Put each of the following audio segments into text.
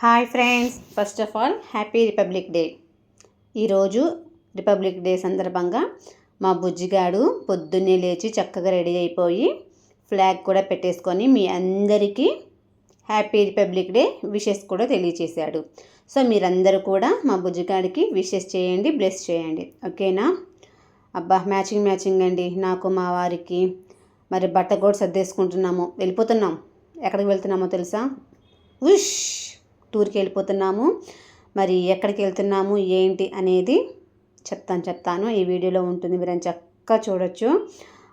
Hi friends. First of all happy republic day. ఈరోజు republic day సందర్భంగా మా బుజ్జిగాడు పొద్దున్నే లేచి చక్కగా రెడీ అయిపోయి ఫ్లాగ్ కూడా పెట్టేసుకొని మీ అందరికీ హ్యాపీ రిపబ్లిక్ డే విషెస్ కూడా తెలియచేశాడు. సో మీరందరూ కూడా మా బుజ్జిగాడికి విషెస్ చేయండి బ్లెస్ చేయండి. ఓకేనా? అబ్బా మ్యాచింగ్ మ్యాచింగ్ అండి. నాకు మా వారికి మరి బట్ట కూడా సర్దేసుకుంటున్నాము. వెళ్ళిపోతున్నాం. ఎక్కడికి వెళ్తున్నామో తెలుసా? ఉష్! టూర్కి వెళ్ళిపోతున్నాము. మరి ఎక్కడికి వెళ్తున్నాము ఏంటి అనేది చెప్తాను చెప్తాను. ఈ వీడియోలో ఉంటుంది మీరు చక్కగా చూడొచ్చు.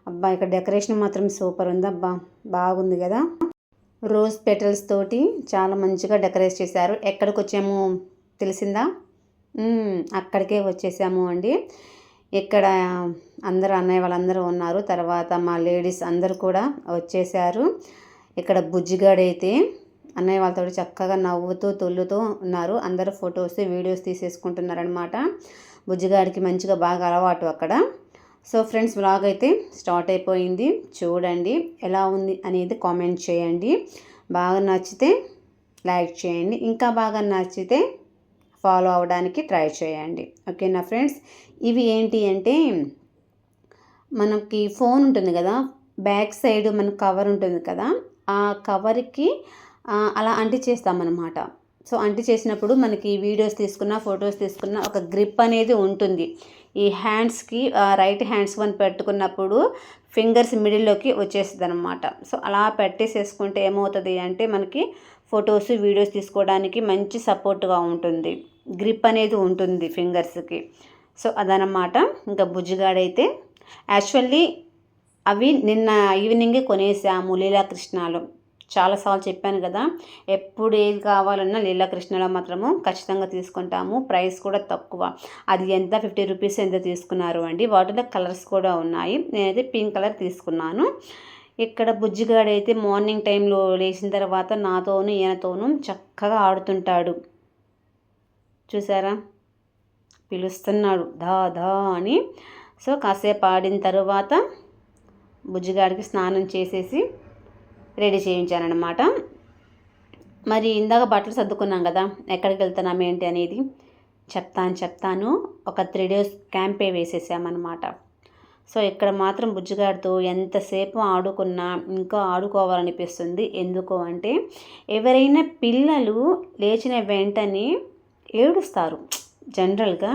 అబ్బా ఇక్కడ డెకరేషన్ మాత్రం సూపర్ ఉంది అబ్బా బాగుంది కదా. రోజ్ పెటల్స్ తోటి చాలా మంచిగా డెకరేట్ చేశారు. ఎక్కడికి వచ్చాము తెలిసిందా? అక్కడికే వచ్చేసాము అండి. ఇక్కడ అందరూ అన్నయ్య వాళ్ళందరూ ఉన్నారు. తర్వాత మా లేడీస్ అందరూ కూడా వచ్చేసారు. ఇక్కడ బుజ్జిగాడైతే అన్నయ్య వాళ్ళతో చక్కగా నవ్వుతూ తొల్లుతూ ఉన్నారు. అందరూ ఫొటోస్ వీడియోస్ తీసేసుకుంటున్నారనమాట బుజ్జిగాడికి మంచిగా బాగా అలవాటు అక్కడ. సో ఫ్రెండ్స్ వ్లాగ్ అయితే స్టార్ట్ అయిపోయింది. చూడండి ఎలా ఉంది అనేది కామెంట్ చేయండి. బాగా నచ్చితే లైక్ చేయండి. ఇంకా బాగా నచ్చితే ఫాలో అవడానికి ట్రై చేయండి. ఓకేనా ఫ్రెండ్స్? ఇవి ఏంటి అంటే మనకి ఫోన్ ఉంటుంది కదా బ్యాక్ సైడ్ మన కవర్ ఉంటుంది కదా ఆ కవర్కి అలా అంటి చేస్తామన్నమాట. సో అంటి చేసినప్పుడు మనకి వీడియోస్ తీసుకున్న ఫొటోస్ తీసుకున్న ఒక గ్రిప్ అనేది ఉంటుంది. ఈ హ్యాండ్స్కి రైట్ హ్యాండ్స్ వన్ పెట్టుకున్నప్పుడు ఫింగర్స్ మిడిల్లోకి వచ్చేస్తుంది అనమాట సో అలా పెట్టేసేసుకుంటే ఏమవుతుంది అంటే మనకి ఫొటోస్ వీడియోస్ తీసుకోవడానికి మంచి సపోర్ట్గా ఉంటుంది. గ్రిప్ అనేది ఉంటుంది ఫింగర్స్కి సో అదనమాట ఇంకా బుజ్జిగాడైతే యాక్చువల్లీ అవి నిన్న ఈవినింగే కొనేసాము లీలాకృష్ణలో. చాలాసార్లు చెప్పాను కదా ఎప్పుడు ఏది కావాలన్నా లీలాకృష్ణలో మాత్రము ఖచ్చితంగా తీసుకుంటాము. ప్రైస్ కూడా తక్కువ. అది ఎంత? ఫిఫ్టీ రూపీస్ ఎంత తీసుకున్నారు అండి? వాటిలో కలర్స్ కూడా ఉన్నాయి. నేనైతే పింక్ కలర్ తీసుకున్నాను. ఇక్కడ బుజ్జిగాడైతే మార్నింగ్ టైంలో లేచిన తర్వాత నాతోనూ ఈయనతోనూ చక్కగా ఆడుతుంటాడు. చూసారా? పిలుస్తున్నాడు. దా దా అని. సో కాసేపు ఆడిన తర్వాత బుజ్జిగాడికి స్నానం చేసేసి రెడీ చేయించానమాట మరి ఇందాక బట్టలు సర్దుకున్నాం కదా ఎక్కడికి వెళ్తున్నాం ఏంటి అనేది చెప్తాను చెప్తాను. ఒక త్రీ డేస్ క్యాంపే వేసేసామన్నమాట. సో ఇక్కడ మాత్రం బుజ్జిగాడితో ఎంతసేపు ఆడుకున్నా ఇంకా ఆడుకోవాలనిపిస్తుంది. ఎందుకు అంటే ఎవరైనా పిల్లలు లేచిన వెంటనే ఏడుస్తారు జనరల్గా.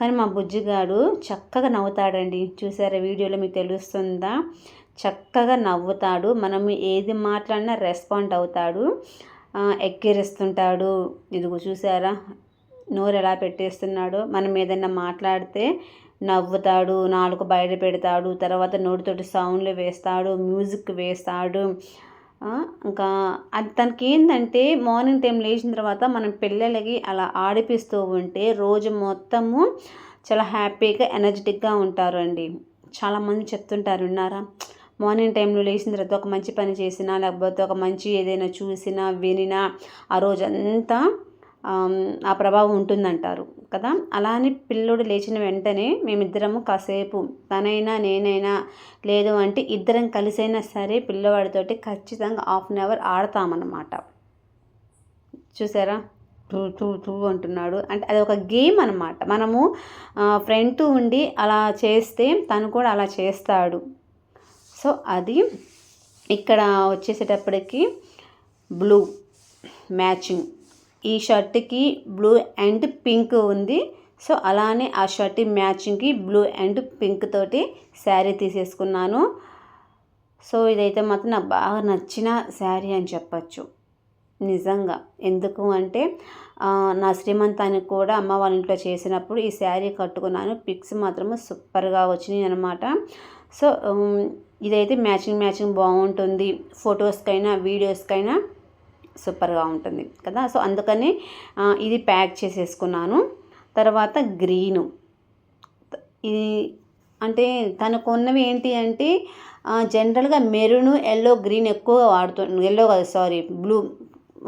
కానీ మా బుజ్జిగాడు చక్కగా నవ్వుతాడండి. చూసారా వీడియోలో మీకు తెలుస్తుందా? చక్కగా నవ్వుతాడు. మనం ఏది మాట్లాడినా రెస్పాండ్ అవుతాడు. ఎక్కిరిస్తుంటాడు. ఇదిగో చూసారా? నోరు ఎలా పెట్టేస్తున్నాడు. మనం ఏదైనా మాట్లాడితే నవ్వుతాడు నాలుగు బయట పెడతాడు తర్వాత నోటితోటి సౌండ్లు వేస్తాడు మ్యూజిక్ వేస్తాడు. ఇంకా అది తనకి ఏంటంటే మార్నింగ్ టైం లేచిన తర్వాత మనం పిల్లలకి అలా ఆడిపిస్తూ ఉంటే రోజు మొత్తము చాలా హ్యాపీగా ఎనర్జెటిక్గా ఉంటారు అండి చాలామంది చెప్తుంటారు ఉన్నారా మార్నింగ్ టైంలో లేచిన తర్వాత ఒక మంచి పని చేసినా లేకపోతే ఒక మంచి ఏదైనా చూసినా వినినా ఆ రోజంతా ఆ ప్రభావం ఉంటుందంటారు కదా? అలా అని పిల్లోడు లేచిన వెంటనే మేమిద్దరము కాసేపు తనైనా నేనైనా లేదు అంటే ఇద్దరం కలిసైనా సరే పిల్లవాడితోటి ఖచ్చితంగా హాఫ్ అన్ అవర్ ఆడతామన్నమాట. చూసారా? టూ టూ టూ అంటున్నాడు. అంటే అది ఒక గేమ్ అనమాట మనము ఫ్రెండ్ ఉండి అలా చేస్తే తను కూడా అలా చేస్తాడు. సో అది ఇక్కడ వచ్చేసేటప్పటికి బ్లూ మ్యాచింగ్. ఈ షర్ట్కి బ్లూ అండ్ పింక్ ఉంది. సో అలానే ఆ షర్ట్ మ్యాచింగ్కి బ్లూ అండ్ పింక్ తోటి శారీ తీసేసుకున్నాను. సో ఇదైతే మాత్రం నాకు బాగా నచ్చిన శారీ అని చెప్పచ్చు. నిజంగా. ఎందుకు అంటే నా శ్రీమంతానికి కూడా అమ్మ వాళ్ళ ఇంట్లో చేసినప్పుడు ఈ శారీ కట్టుకున్నాను. పిక్స్ మాత్రము సూపర్గా వచ్చినాయి అనమాట సో ఇదైతే మ్యాచింగ్ మ్యాచింగ్ బాగుంటుంది. ఫొటోస్కైనా వీడియోస్కైనా సూపర్గా ఉంటుంది కదా. సో అందుకని ఇది ప్యాక్ చేసేసుకున్నాను. తర్వాత గ్రీను. ఇది అంటే తనకున్నవి ఏంటి అంటే జనరల్గా మెరూన్ ఎల్లో గ్రీన్ ఎక్కువగా వాడుతు ఎల్లో కాదు సారీ బ్లూ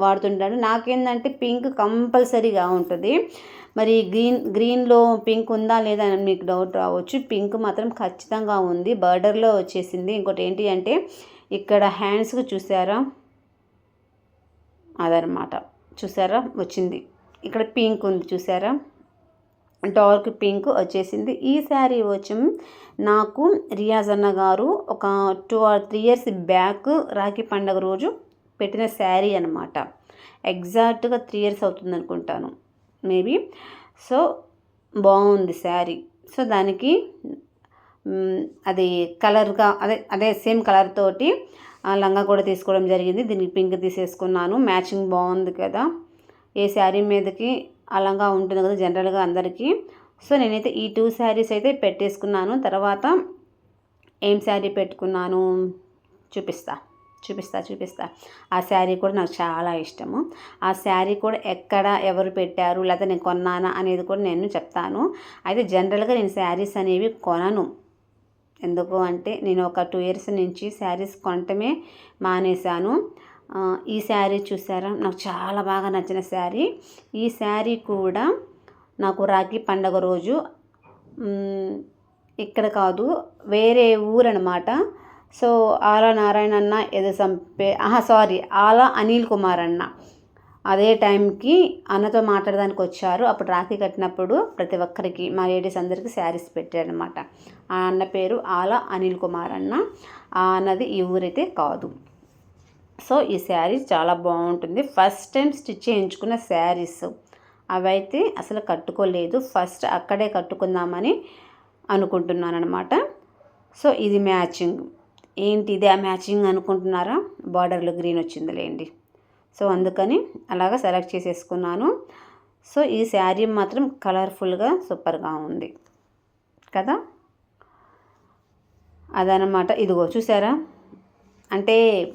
వాడుతుంటాడు. నాకేంటంటే పింక్ కంపల్సరీగా ఉంటుంది. మరి గ్రీన్ గ్రీన్లో పింక్ ఉందా లేదా అని మీకు డౌట్ రావచ్చు. పింక్ మాత్రం ఖచ్చితంగా ఉంది. బార్డర్లో వచ్చేసింది. ఇంకోటి ఏంటి అంటే ఇక్కడ హ్యాండ్స్కి చూసారా? అదనమాట చూసారా? వచ్చింది. ఇక్కడ పింక్ ఉంది. చూసారా? డార్క్ పింక్ వచ్చేసింది. ఈ శారీ వచ్చి నాకు రియాజ్ అన్న గారు ఒక two or three years back Rakhi పండగ రోజు పెట్టిన శారీ అనమాట ఎగ్జాక్ట్గా త్రీ ఇయర్స్ అవుతుంది అనుకుంటాను మేబీ. సో బాగుంది శారీ. సో దానికి అది కలర్గా అదే అదే సేమ్ కలర్ తోటి లంగా కూడా తీసుకోవడం జరిగింది. దీనికి పింక్ తీసేసుకున్నాను. మ్యాచింగ్ బాగుంది కదా. ఏ శారీ మీదకి అలంగా ఉంటుంది కదా జనరల్గా అందరికీ. సో నేనైతే ఈ టూ శారీస్ అయితే పెట్టేసుకున్నాను. తర్వాత ఏం శారీ పెట్టుకున్నాను చూపిస్తాను చూపిస్తా చూపిస్తా. ఆ శారీ కూడా నాకు చాలా ఇష్టము. ఆ శారీ కూడా ఎక్కడ ఎవరు పెట్టారు లేకపోతే నేను కొన్నానా అనేది కూడా నేను చెప్తాను. అయితే జనరల్గా నేను శారీస్ అనేవి కొనను. ఎందుకు అంటే నేను ఒక టూ ఇయర్స్ నుంచి శారీస్ కొనటమే మానేశాను. ఈ శారీ చూసారా? నాకు చాలా బాగా నచ్చిన శారీ. ఈ శారీ కూడా నాకు రాఖీ పండగ రోజు ఇక్కడ కాదు వేరే ఊరు అనమాట సో ఆల నారాయణ అన్న ఏదో సంపే ఆహా సారీ ఆల అనిల్ కుమార్ అన్న అదే టైంకి అన్నతో మాట్లాడడానికి వచ్చారు. అప్పుడు రాఖీ కట్టినప్పుడు ప్రతి ఒక్కరికి మా లేడీస్ అందరికీ శారీస్ పెట్టారనమాట ఆ అన్న పేరు ఆల అనిల్ కుమార్ అన్న ఆ అన్నది ఈ ఊరైతే కాదు. సో ఈ శారీస్ చాలా బాగుంటుంది. ఫస్ట్ టైం స్టిచ్ చేయించుకున్న శారీస్. అవైతే అసలు కట్టుకోలేదు. ఫస్ట్ అక్కడే కట్టుకుందామని అనుకుంటున్నాను అనమాట సో ఇది మ్యాచింగ్. ఏంటి ఇదే మ్యాచింగ్ అనుకుంటున్నారా? బార్డర్లో గ్రీన్ వచ్చిందిలేండి. సో అందుకని అలాగా సెలెక్ట్ చేసేసుకున్నాను. సో ఈ శారీ మాత్రం కలర్ఫుల్గా సూపర్గా ఉంది. కదా? అదనమాట ఇదిగో చూసారా? అంటే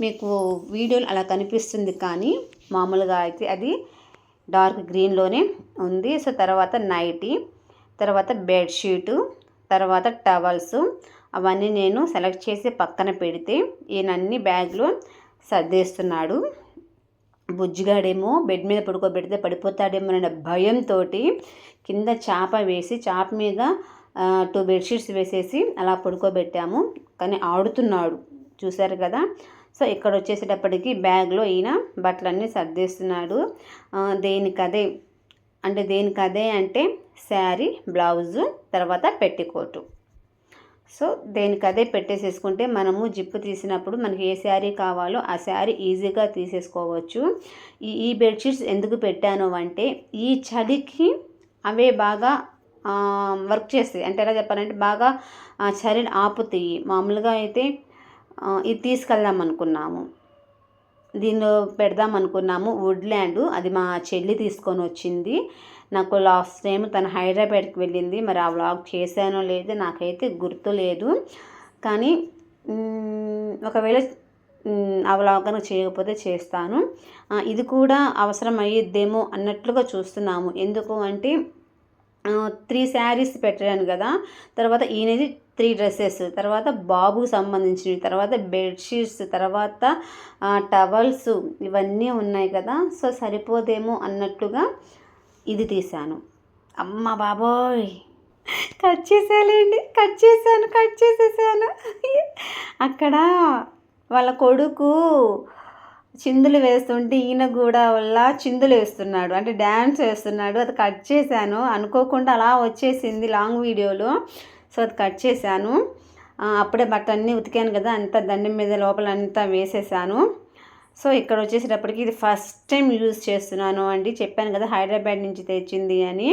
మీకు వీడియోలు అలా కనిపిస్తుంది కానీ మామూలుగా అయితే అది డార్క్ గ్రీన్లోనే ఉంది. సో తర్వాత నైటీ తర్వాత బెడ్షీటు తర్వాత టవల్స్ అవన్నీ నేను సెలెక్ట్ చేసి పక్కన పెడితే ఈయనన్ని బ్యాగ్లో సర్దేస్తున్నాడు. బుజ్జిగాడేమో బెడ్ మీద పడుకోబెడితే పడిపోతాడేమో అనే భయంతో కింద చాప వేసి చాప మీద టూ బెడ్షీట్స్ వేసేసి అలా పడుకోబెట్టాము. కానీ ఆడుతున్నాడు. చూశారు కదా? సో ఇక్కడ వచ్చేసేటప్పటికి బ్యాగ్లో ఈయన బట్టలన్నీ సర్దేస్తున్నాడు. దేనికదే అంటే దేనికదే అంటే శారీ బ్లౌజు తర్వాత పెట్టికోటు సో దేనికి అదే పెట్టేసేసుకుంటే మనము జిప్పు తీసినప్పుడు మనకి ఏ శారీ కావాలో ఆ శారీ ఈజీగా తీసేసుకోవచ్చు. ఈ ఈ బెడ్షీట్స్ ఎందుకు పెట్టాను అంటే ఈ చలికి అవే బాగా వర్క్ చేస్తాయి. అంటే ఎలా చెప్పాలంటే బాగా చలిని ఆపుతాయి. మామూలుగా అయితే ఇది తీసుకెళ్దాం అనుకున్నాము. దీనిలో పెడదాం అనుకున్నాము. వుడ్ ల్యాండ్ అది మా చెల్లి తీసుకొని వచ్చింది. నాకు లాస్ట్ టైం తను హైదరాబాద్కి వెళ్ళింది. మరి ఆ వ్లాగ్ చేశానో లేదో నాకైతే గుర్తు లేదు. కానీ ఒకవేళ ఆ వ్లాగ్ కనుక చేయకపోతే చేస్తాను. ఇది కూడా అవసరం అయ్యిద్దేమో అన్నట్లుగా చూస్తున్నాము. ఎందుకు అంటే త్రీ శారీస్ పెట్టాను కదా. తర్వాత ఈయనది త్రీ డ్రెస్సెస్ తర్వాత బాబుకు సంబంధించినవి. తర్వాత బెడ్షీట్స్ తర్వాత టవల్స్ ఇవన్నీ ఉన్నాయి కదా. సో సరిపోదేమో అన్నట్లుగా ఇది తీశాను. అమ్మ బాబోయ్! కట్ చేసేయాలండి? కట్ చేశాను కట్ చేసేసాను. అక్కడ వాళ్ళ కొడుకు చిందులు వేస్తుంటే ఈయన కూడా వల్ల చిందులు వేస్తున్నాడు. అంటే డ్యాన్స్ వేస్తున్నాడు. అది కట్ చేశాను. అనుకోకుండా అలా వచ్చేసింది లాంగ్ వీడియోలో. సో అది కట్ చేశాను. అప్పుడే బట్ట ఉతికాను కదా అంతా దండం మీద లోపల అంతా వేసేసాను. సో ఇక్కడ వచ్చేసేటప్పటికి ఇది ఫస్ట్ టైం యూజ్ చేస్తున్నాను అండి. చెప్పాను కదా హైదరాబాద్ నుంచి తెచ్చింది అని.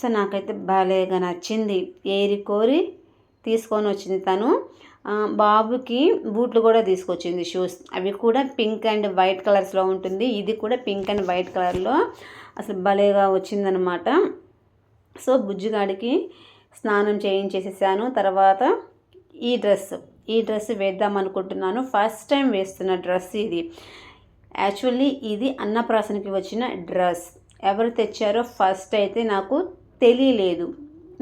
సో నాకైతే భలేగా నచ్చింది. ఏరి కోరి తీసుకొని వచ్చింది తను. బాబుకి బూట్లు కూడా తీసుకొచ్చింది షూస్ అవి కూడా పింక్ అండ్ వైట్ కలర్స్లో ఉంటుంది. ఇది కూడా పింక్ అండ్ వైట్ కలర్లో అసలు భలేగా వచ్చిందనమాట సో బుజ్జుగాడికి స్నానం చేయించేసేసాను. తర్వాత ఈ డ్రెస్ ఈ డ్రెస్ వేద్దాం అనుకుంటున్నాను. ఫస్ట్ టైం వేస్తున్న డ్రెస్ ఇది. యాక్చువల్లీ ఇది అన్నప్రాసనకి వచ్చిన డ్రెస్. ఎవరు తెచ్చారో ఫస్ట్ అయితే నాకు తెలియలేదు.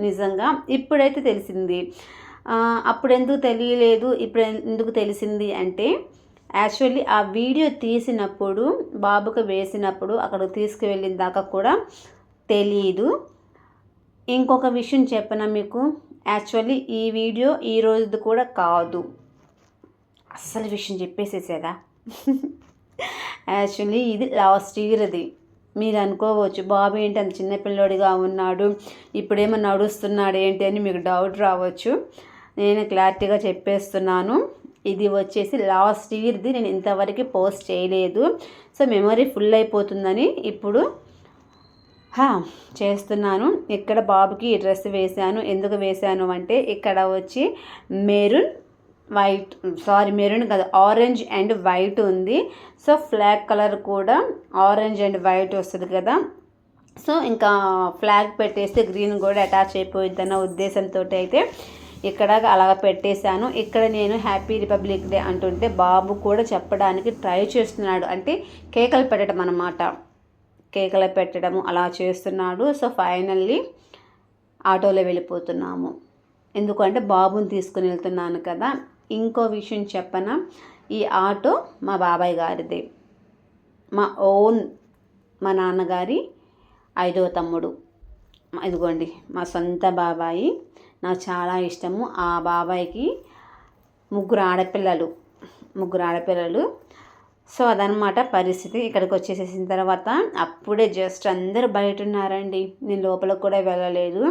నిజంగా ఇప్పుడైతే తెలిసింది. అప్పుడు ఎందుకు తెలియలేదు? ఇప్పుడు ఎందుకు తెలిసింది అంటే యాక్చువల్లీ ఆ వీడియో తీసినప్పుడు బాబుకు వేసినప్పుడు అక్కడికి తీసుకువెళ్ళిన దాకా కూడా తెలియదు ఇంకొక విషయం చెప్పనా మీకు? యాక్చువల్లీ ఈ వీడియో ఈ రోజుది కూడా కాదు. అస్సలు విషయం చెప్పేసేసేదా? యాక్చువల్లీ ఇది లాస్ట్ ఇయర్ అది. మీరు అనుకోవచ్చు బాబు ఏంటి అంత చిన్నపిల్లోడిగా ఉన్నాడు ఇప్పుడేమో నడుస్తున్నాడు ఏంటి అని మీకు డౌట్ రావచ్చు. నేను క్లారిటీగా చెప్పేస్తున్నాను. ఇది వచ్చేసి లాస్ట్ ఇయర్ది నేను ఇంతవరకు పోస్ట్ చేయలేదు. సో మెమరీ ఫుల్ అయిపోతుందని ఇప్పుడు చేస్తున్నాను. ఇక్కడ బాబుకి ఈ డ్రెస్ వేశాను ఎందుకు వేశాను అంటే ఇక్కడ వచ్చి మెరూన్ వైట్ సారీ మెరూన్ కదా ఆరెంజ్ అండ్ వైట్ ఉంది. సో ఫ్లాగ్ కలర్ కూడా ఆరెంజ్ అండ్ వైట్ వస్తుంది కదా. సో ఇంకా ఫ్లాగ్ పెట్టేస్తే గ్రీన్ కూడా అటాచ్ అయిపోయిద్దన్న ఉద్దేశంతో అయితే ఇక్కడ అలాగ పెట్టేశాను. ఇక్కడ నేను హ్యాపీ రిపబ్లిక్ డే అంటుంటే బాబు కూడా చెప్పడానికి ట్రై చేస్తున్నాడు. అంటే కేకలు పెట్టడం అన్నమాట. కేకలు పెట్టడము అలా చేస్తున్నాడు. సో ఫైనల్లీ ఆటోలో వెళ్ళిపోతున్నాము. ఎందుకంటే బాబుని తీసుకుని వెళ్తున్నాను కదా. ఇంకో విషయం చెప్పన? ఈ ఆటో మా బాబాయ్ గారిదే. మా ఓన్ మా నాన్నగారి ఐదో తమ్ముడు. ఇదిగోండి మా సొంత బాబాయి. నాకు చాలా ఇష్టము. ఆ బాబాయ్కి ముగ్గురు ఆడపిల్లలు. ముగ్గురు ఆడపిల్లలు. సో అదనమాట పరిస్థితి. ఇక్కడికి వచ్చేసేసిన తర్వాత అప్పుడే జస్ట్ అందరు బయట ఉన్నారండి నేను లోపలికి కూడా వెళ్ళలేదు.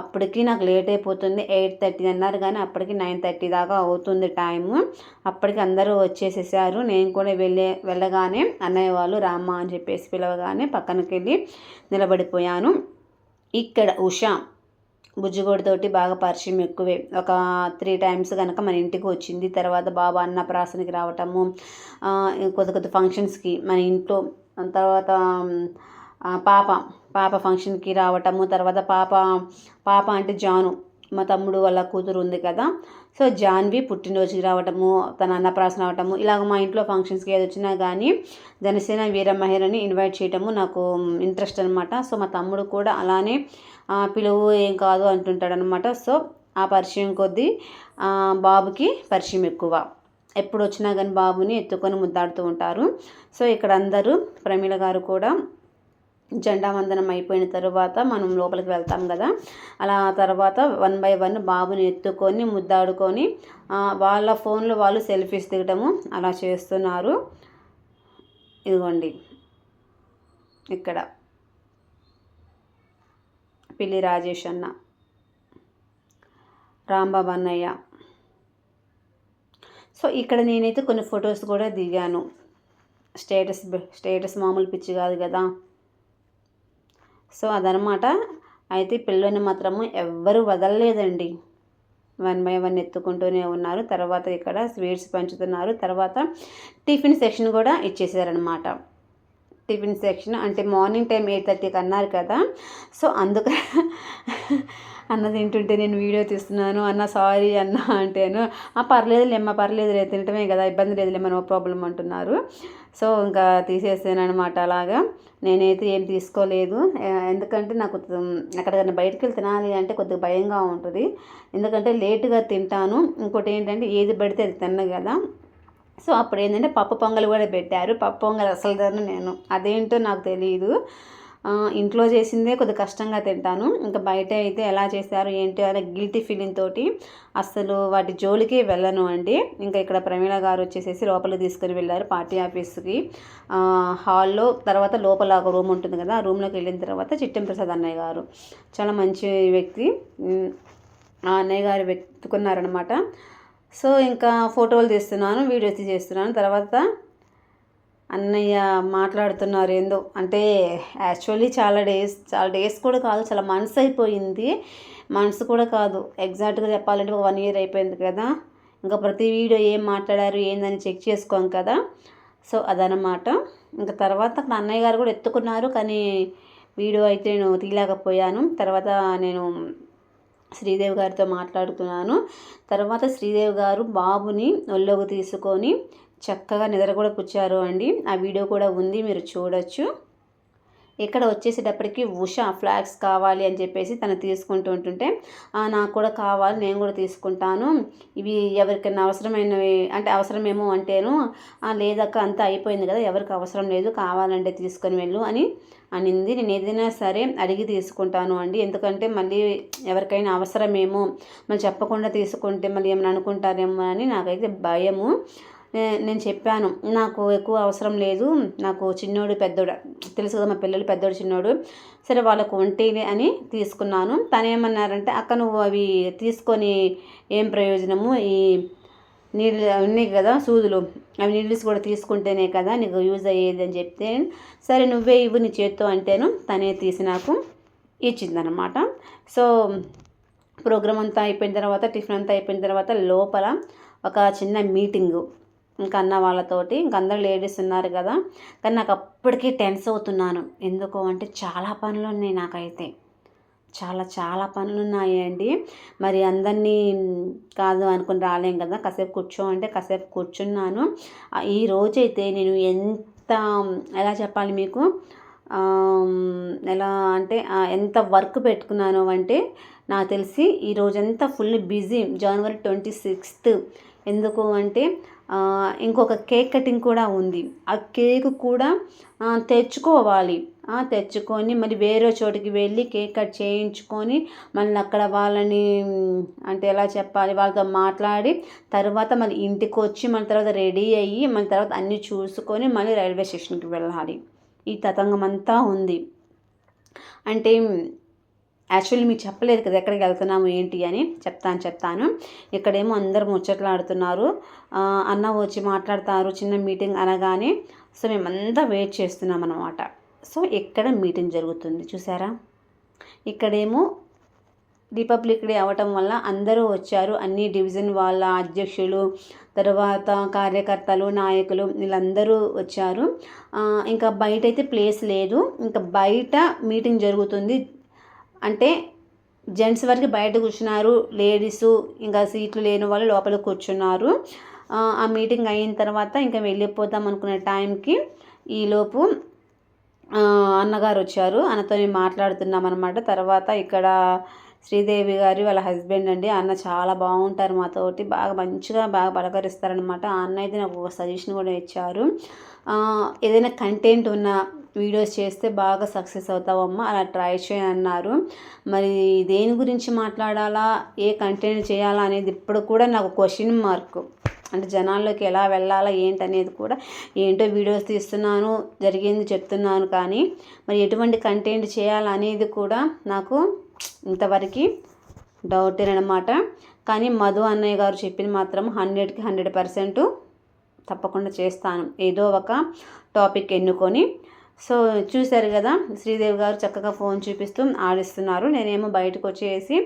అప్పటికి నాకు లేట్ అయిపోతుంది. ఎయిట్ థర్టీ అన్నారు కానీ అప్పటికి నైన్ థర్టీ దాకా అవుతుంది టైము. అప్పటికి అందరూ వచ్చేసేసారు. నేను కూడా వెళ్ళే వెళ్ళగానే అన్నయ్య వాళ్ళు రామ్మ అని చెప్పేసి పిలవగానే పక్కనకి వెళ్ళి నిలబడిపోయాను. ఇక్కడ ఉషా బుజ్జిగోడితోటి బాగా పరిచయం ఎక్కువే. ఒక త్రీ టైమ్స్ కనుక మన ఇంటికి వచ్చింది. తర్వాత బాబా అన్నప్రాసనకి రావటము కొత్త కొత్త ఫంక్షన్స్కి మన ఇంట్లో తర్వాత పాప పాప ఫంక్షన్కి రావటము తర్వాత పాప పాప అంటే జాను. మా తమ్ముడు వాళ్ళ కూతురు ఉంది కదా. సో జాన్వి పుట్టినరోజుకి రావటము తన అన్నప్రాసన అవటము ఇలాగ మా ఇంట్లో ఫంక్షన్స్కి ఏది వచ్చినా కానీ జనసేన వీరమహిరని ఇన్వైట్ చేయటము నాకు ఇంట్రెస్ట్ అనమాట సో మా తమ్ముడు కూడా అలానే పిలువు ఏం కాదు అంటుంటాడు అనమాట సో ఆ పరిచయం కొద్దీ బాబుకి పరిచయం ఎక్కువ. ఎప్పుడు వచ్చినా కానీ బాబుని ఎత్తుకొని ముద్దాడుతూ ఉంటారు. సో ఇక్కడ అందరూ ప్రమీల గారు కూడా జెండా వందనం అయిపోయిన తర్వాత మనం లోపలికి వెళ్తాం కదా. అలా తర్వాత వన్ బై వన్ బాబుని ఎత్తుకొని ముద్దాడుకొని వాళ్ళ ఫోన్లో వాళ్ళు సెల్ఫీస్ దిగటము అలా చేస్తున్నారు. ఇదిగోండి. ఇక్కడ. పిల్లి రాజేష్ అన్న. రాంబాబు అన్నయ్య. సో ఇక్కడ నేనైతే కొన్ని ఫొటోస్ కూడా దిగాను. స్టేటస్ స్టేటస్ మామూలు పిచ్చి కాదు కదా. సో అదనమాట. అయితే పిల్లని మాత్రము ఎవ్వరు వదలలేదండి. వన్ బై వన్ ఎత్తుకుంటూనే ఉన్నారు. తర్వాత ఇక్కడ స్వీట్స్ పంచుతున్నారు. తర్వాత టిఫిన్ సెక్షన్ కూడా ఇచ్చేసారనమాట టిఫిన్ సెక్షన్ అంటే మార్నింగ్ టైం ఎయిట్ థర్టీకి అన్నారు కదా. సో అందుక అన్న తింటుంటే నేను వీడియో తీస్తున్నాను అన్న సారీ అన్న అంటేను పర్లేదు లేమ్మా పర్లేదు లేదు తినటమే కదా ఇబ్బంది లేదులేమ్మా నో ప్రాబ్లం అంటున్నారు. సో ఇంకా తీసేసాను అనమాట అలాగా. నేనైతే ఏం తీసుకోలేదు. ఎందుకంటే నాకు ఎక్కడికైనా బయటకు వెళ్ళి తినాలి అంటే కొద్దిగా భయంగా ఉంటుంది. ఎందుకంటే లేటుగా తింటాను. ఇంకోటి ఏంటంటే ఏది పడితే అది తిన్న కదా. సో అప్పుడు ఏంటంటే పప్పు పొంగల్ కూడా పెట్టారు. పప్పు పొంగల్ అసలు దాన్ని నేను. అదేంటో నాకు తెలియదు ఇంట్లో చేసిందే కొద్ది కష్టంగా తింటాను. ఇంకా బయట అయితే ఎలా చేశారు ఏంటి అనే గిల్టీ ఫీలింగ్ తోటి అసలు వాటి జోలికి వెళ్ళను అండి. ఇంకా ఇక్కడ ప్రమీల గారు వచ్చేసేసి లోపల తీసుకుని వెళ్ళారు పార్టీ ఆఫీస్కి. హాల్లో తర్వాత లోపల ఒక రూమ్ ఉంటుంది కదా ఆ రూమ్లోకి వెళ్ళిన తర్వాత చిట్టెం ప్రసాద్ అన్నయ్య గారు. చాలా మంచి వ్యక్తి. ఆ అన్నయ్య గారు వెతుకున్నారనమాట సో ఇంకా ఫోటోలు తీస్తున్నాను వీడియోస్ చేస్తున్నాను. తర్వాత అన్నయ్య మాట్లాడుతున్నారు ఏందో. అంటే యాక్చువల్లీ చాలా డేస్ చాలా డేస్ కూడా కాదు చాలా మనసు అయిపోయింది. మనసు కూడా కాదు. ఎగ్జాక్ట్గా చెప్పాలంటే ఒక వన్ ఇయర్ అయిపోయింది కదా. ఇంకా ప్రతి వీడియో ఏం మాట్లాడారు ఏందని చెక్ చేసుకోం కదా. సో అదనమాట ఇంకా తర్వాత అక్కడ అన్నయ్య గారు కూడా ఎత్తుకున్నారు కానీ వీడియో అయితే నేను తీయలేకపోయాను. తర్వాత నేను శ్రీదేవి గారితో మాట్లాడుతున్నాను. తర్వాత శ్రీదేవి గారు బాబుని ఒళ్ళోకి తీసుకొని చక్కగా నిద్ర కూడా పుచ్చారు అండి. ఆ వీడియో కూడా ఉంది మీరు చూడొచ్చు. ఇక్కడ వచ్చేసేటప్పటికి ఉషా ఫ్లాగ్స్ కావాలి అని చెప్పేసి తను తీసుకుంటూ ఉంటుంటే నాకు కూడా కావాలి నేను కూడా తీసుకుంటాను. ఇవి ఎవరికైనా అవసరమైనవి అంటే అవసరమేమో అంటేను లేదక్క అంతా అయిపోయింది కదా ఎవరికి అవసరం లేదు కావాలంటే తీసుకొని వెళ్ళు అని అనింది. నేను ఏదైనా సరే అడిగి తీసుకుంటాను అండి. ఎందుకంటే మళ్ళీ ఎవరికైనా అవసరమేమో మళ్ళీ చెప్పకుండా తీసుకుంటే మళ్ళీ ఏమైనా అనుకుంటారేమో అని నాకైతే భయము. నేను చెప్పాను. నాకు ఎక్కువ అవసరం లేదు. నాకు చిన్నోడు పెద్దోడు తెలుసు కదా మా పిల్లలు పెద్దోడు చిన్నోడు. సరే వాళ్ళకు ఉంటేనే అని తీసుకున్నాను. తను ఏమన్నారంటే అక్క నువ్వు అవి తీసుకొని ఏం ప్రయోజనము? ఈ నీళ్ళు ఉన్నాయి కదా సూదులు. అవి నీళ్ళు కూడా తీసుకుంటేనే కదా నీకు యూజ్ అయ్యేది అని చెప్తే సరే నువ్వే ఇవ్వు నీ చేత్తో అంటేను తనే తీసి నాకు ఇచ్చిందనమాట సో ప్రోగ్రామ్ అంతా అయిపోయిన తర్వాత టిఫిన్ అంతా అయిపోయిన తర్వాత లోపల ఒక చిన్న మీటింగు ఇంకా అన్న వాళ్ళతోటి ఇంక అందరు లేడీస్ ఉన్నారు కదా. కానీ నాకు అప్పటికే టెన్స్ అవుతున్నాను. ఎందుకు అంటే చాలా పనులు ఉన్నాయి నాకైతే. చాలా చాలా పనులు ఉన్నాయండి. మరి అందరినీ కాదు అనుకుని రాలేం కదా. కాసేపు కూర్చో అంటే కాసేపు కూర్చున్నాను. ఈ రోజైతే నేను ఎంత ఎలా చెప్పాలి మీకు? ఎలా అంటే ఎంత వర్క్ పెట్టుకున్నాను అంటే నాకు తెలిసి ఈ రోజంతా full busy January twenty sixth ఎందుకు అంటే ఇంకొక కేక్ కటింగ్ కూడా ఉంది. ఆ కేక్ కూడా తెచ్చుకోవాలి. తెచ్చుకొని మరి వేరే చోటికి వెళ్ళి కేక్ కట్ చేయించుకొని మళ్ళీ అక్కడ వాళ్ళని అంటే ఎలా చెప్పాలి వాళ్ళతో మాట్లాడి తర్వాత మళ్ళీ ఇంటికి వచ్చి మళ్ళీ తర్వాత రెడీ అయ్యి మళ్ళీ తర్వాత అన్నీ చూసుకొని మళ్ళీ రైల్వే స్టేషన్కి వెళ్ళాలి. ఈ తతంగం అంతా ఉంది. అంటే యాక్చువల్లీ మీకు చెప్పలేదు కదా ఎక్కడికి వెళ్తున్నాము ఏంటి అని. చెప్తాను చెప్తాను. ఇక్కడేమో అందరు ముచ్చట్లాడుతున్నారు. అన్న వచ్చి మాట్లాడతారు చిన్న మీటింగ్ అనగానే. సో మేమంతా వెయిట్ చేస్తున్నాం అనమాట సో ఇక్కడ మీటింగ్ జరుగుతుంది చూసారా? ఇక్కడేమో రిపబ్లిక్ డే అవ్వటం వల్ల అందరూ వచ్చారు. అన్ని డివిజన్ వాళ్ళ అధ్యక్షులు తర్వాత కార్యకర్తలు నాయకులు వీళ్ళందరూ వచ్చారు. ఇంకా బయట అయితే ప్లేస్ లేదు. ఇంకా బయట మీటింగ్ జరుగుతుంది అంటే జెంట్స్ వరకు బయట కూర్చున్నారు లేడీస్ ఇంకా సీట్లు లేని వాళ్ళు లోపల కూర్చున్నారు. ఆ మీటింగ్ అయిన తర్వాత ఇంకా వెళ్ళిపోదాం అనుకునే టైంకి ఈలోపు అన్నగారు వచ్చారు. అన్నతో మాట్లాడుతున్నాం అనమాట తర్వాత ఇక్కడ శ్రీదేవి గారు వాళ్ళ హస్బెండ్ అండి. అన్న చాలా బాగుంటారు మాతోటి. బాగా మంచిగా బాగా పలకరిస్తారనమాట ఆ అన్న అయితే నాకు ఒక సజెషన్ కూడా ఇచ్చారు. ఏదైనా కంటెంట్ ఉన్న వీడియోస్ చేస్తే బాగా సక్సెస్ అవుతావమ్మా అలా ట్రై చేయన్నారు మరి దేని గురించి మాట్లాడాలా ఏ కంటెంట్ చేయాలా అనేది ఇప్పుడు కూడా నాకు క్వశ్చన్ మార్క్ అంటే జనాల్లోకి ఎలా వెళ్ళాలా ఏంటనేది కూడా ఏంటో వీడియోస్ తీస్తున్నాను జరిగింది చెప్తున్నాను కానీ మరి ఎటువంటి కంటెంట్ చేయాలనేది కూడా నాకు ఇంతవరకు డౌట్ అనమాట కానీ మధు అన్నయ్య గారు చెప్పింది మాత్రం హండ్రెడ్కి హండ్రెడ్ పర్సెంట్ తప్పకుండా చేస్తాను. ఏదో ఒక టాపిక్ ఎన్నుకొని. సో చూశారు కదా శ్రీదేవి గారు చక్కగా ఫోన్ చూపిస్తూ ఆడిస్తున్నారు. నేనేమో బయటకు వచ్చేసి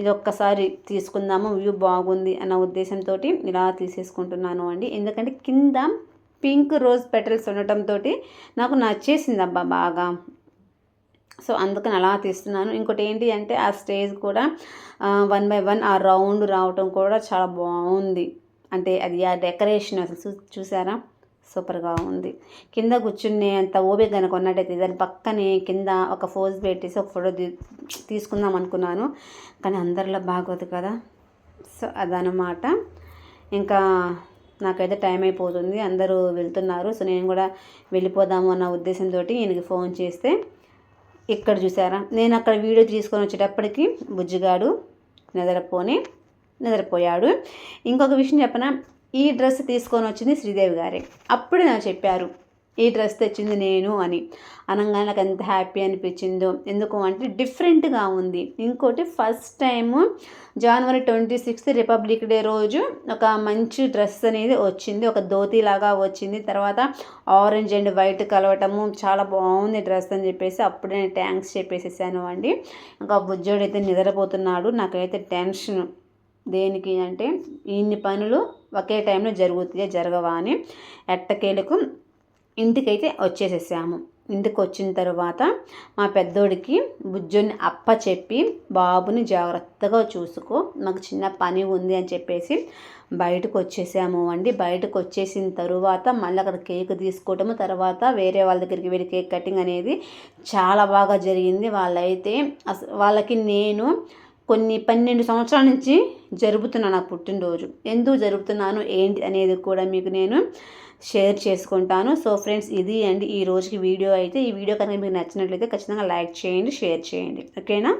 ఇది ఒక్కసారి తీసుకుందాము వ్యూ బాగుంది అన్న ఉద్దేశంతో ఇలా తీసేసుకుంటున్నాను అండి. ఎందుకంటే కింద పింక్ రోజ్ పెటల్స్ ఉండటంతో నాకు నచ్చేసింది అబ్బా బాగా. సో అందుకని అలా తీస్తున్నాను. ఇంకోటి ఏంటి అంటే ఆ స్టేజ్ కూడా వన్ బై వన్ ఆ రౌండ్ రావటం కూడా చాలా బాగుంది. అంటే అది ఆ డెకరేషన్ అసలు చూసారా? సూపర్గా ఉంది. కింద కూర్చునే అంత ఓపిక కనుక ఉన్నట్టయితే దాని పక్కనే కింద ఒక ఫోజ్ పెట్టేసి ఒక ఫోటో తీసుకుందాం అనుకున్నాను. కానీ అందరిలో బాగోదు కదా? సో అదనమాట ఇంకా నాకైతే టైం అయిపోతుంది. అందరూ వెళ్తున్నారు. సో నేను కూడా వెళ్ళిపోదాము అన్న ఉద్దేశంతో ఈయనకి ఫోన్ చేస్తే ఇక్కడ చూసారా? నేను అక్కడ వీడియో తీసుకొని వచ్చేటప్పటికి బుజ్జిగాడు నిద్రపోని నిద్రపోయాడు. ఇంకొక విషయం చెప్పన? ఈ డ్రెస్ తీసుకొని వచ్చింది శ్రీదేవి గారే. అప్పుడే నాకు చెప్పారు ఈ డ్రెస్ తెచ్చింది నేను అని. అనగానే నాకు ఎంత హ్యాపీ అనిపించిందో. ఎందుకు అంటే డిఫరెంట్గా ఉంది. ఇంకోటి first time January twenty sixth republic day రోజు ఒక మంచి డ్రెస్ అనేది వచ్చింది. ఒక ధోతి లాగా వచ్చింది. తర్వాత ఆరెంజ్ అండ్ వైట్ కలవటము చాలా బాగుంది డ్రెస్ అని చెప్పేసి అప్పుడే నేను థ్యాంక్స్ చెప్పేసేసాను అండి. ఇంకా బుజ్జోడు అయితే నిద్రపోతున్నాడు. నాకైతే టెన్షన్ దేనికి అంటే ఇన్ని పనులు ఒకే టైంలో జరుగుతాయి జరగవా అని ఎట్టకేలకు ఇంటికైతే వచ్చేసేసాము. ఇంటికి వచ్చిన తర్వాత మా పెద్దోడికి బుజ్జుని అప్ప చెప్పి బాబుని జాగ్రత్తగా చూసుకో నాకు చిన్న పని ఉంది అని చెప్పేసి బయటకు వచ్చేసాము అండి. బయటకు వచ్చేసిన తరువాత మళ్ళీ అక్కడ కేక్ తీసుకోవటము తర్వాత వేరే వాళ్ళ దగ్గరికి వెళ్ళి కేక్ కటింగ్ అనేది చాలా బాగా జరిగింది. వాళ్ళైతే వాళ్ళకి నేను కొన్ని పన్నెండు సంవత్సరాల నుంచి జరుపుతున్నాను నా పుట్టినరోజు. ఎందుకు జరుపుతున్నాను ఏంటి అనేది కూడా మీకు నేను షేర్ చేసుకుంటాను. సో ఫ్రెండ్స్ ఇది అండి ఈ రోజుకి వీడియో అయితే. ఈ వీడియో కనుక మీకు నచ్చినట్లయితే ఖచ్చితంగా లైక్ చేయండి షేర్ చేయండి. ఓకేనా?